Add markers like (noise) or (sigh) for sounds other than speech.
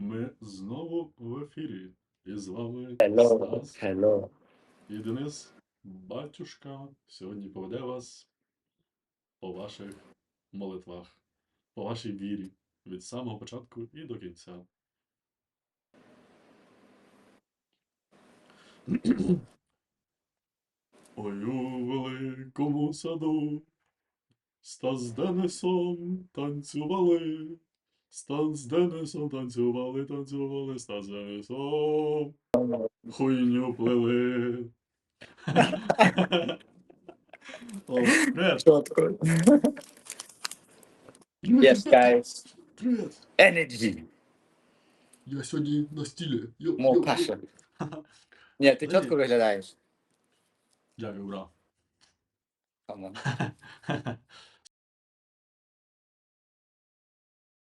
Ми знову в ефірі. І з вами Hello, Стас hello. і Денис Батюшка сьогодні поведе вас по ваших молитвах, по вашій вірі від самого початку і до кінця. (clears throat) Ой, у великому саду Стас з Денисом танцювали. Стас з Денисом танцювали, танцювали, Стас з Денисом хуйню плели. О, привет, Чітко. Yes, guys. привет. Energy. Я сьогодні на стілі. Йо, More йо, passion. йо. Ні, ти чітко виглядаєш. Дякую, брат. Come on. (laughs)